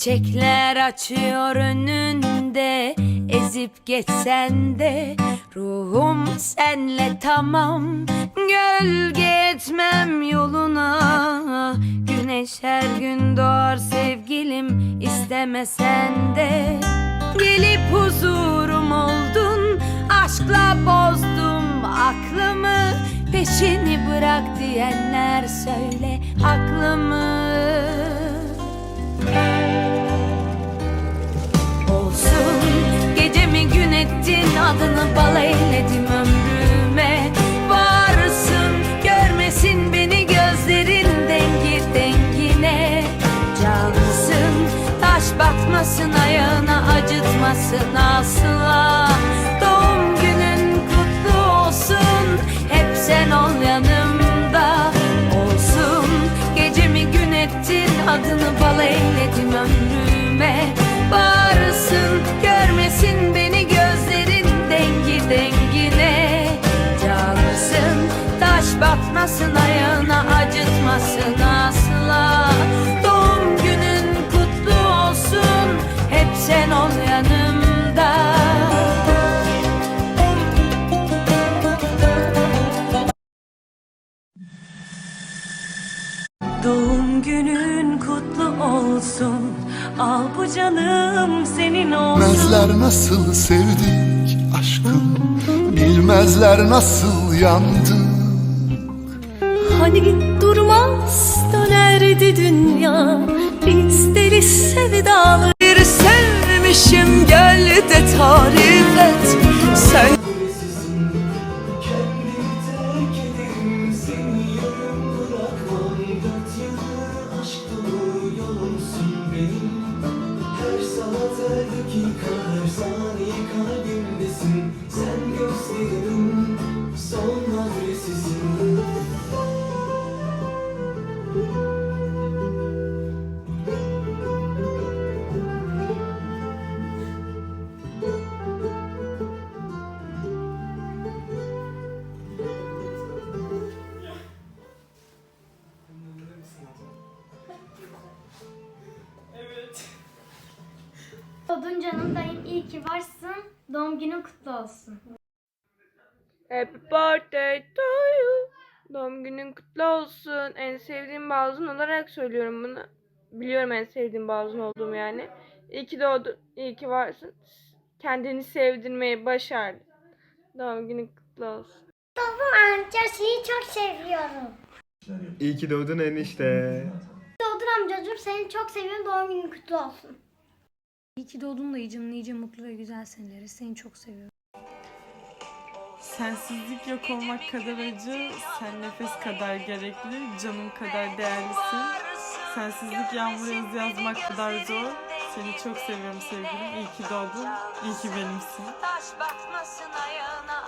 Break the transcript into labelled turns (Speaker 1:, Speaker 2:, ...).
Speaker 1: Çiçekler açıyor önünde Ezip geçsen de Ruhum senle tamam. Gölge etmem yoluna Güneş her gün doğar sevgilim istemesen de. Gelip huzurum oldun Aşkla bozdum aklımı. Peşini bırak diyenler söyle haklı adını bal eyledim ömrüme. Varsın görmesin beni gözlerin dengi dengine. Cansın taş batmasın ayağına acıtmasın asla. Doğum günün kutlu olsun hep sen ol yanımda Olsun. Gecemi gün ettin adını bal eyledim ömrüme ayağına acıtmasın asla Doğum günün kutlu olsun hep sen ol yanımda.
Speaker 2: Doğum günün kutlu olsun Al bu canım senin olsun.
Speaker 3: Bilmezler nasıl sevdik aşkım Bilmezler nasıl yandık
Speaker 2: Hani durmaz dönerdi dünya. Biz deli sevdalı Bir sevmişim gel de tarif et. Sen
Speaker 4: Her dakika her saniye kalbimdesin. Sen gözlerimin
Speaker 5: Odun canım dayım iyi ki varsın. Doğum günün kutlu olsun.
Speaker 6: Happy birthday to you. Doğum günün kutlu olsun. En sevdiğim bazın olarak söylüyorum bunu. Biliyorum en sevdiğim bazın olduğumu yani. İyi ki doğdun. İyi ki varsın. Kendini sevdirmeyi başardın. Doğum günün kutlu olsun.
Speaker 5: Amca seni çok seviyorum.
Speaker 7: İyi ki doğdun enişte.
Speaker 5: Odun amcacığım seni çok seviyorum. Doğum günün kutlu olsun.
Speaker 8: İyi ki doğdun dayıcım. Nice mutlu ve güzel seneleri. Seni çok seviyorum.
Speaker 9: Sensizlik yok olmak kadar acı, sen nefes kadar gerekli, canım kadar değerlisin. Sensizlik yağmur yazı yazmak kadar zor. Seni çok seviyorum sevgilim. İyi ki doğdun, iyi ki benimsin.
Speaker 1: Taş batmasın ayağına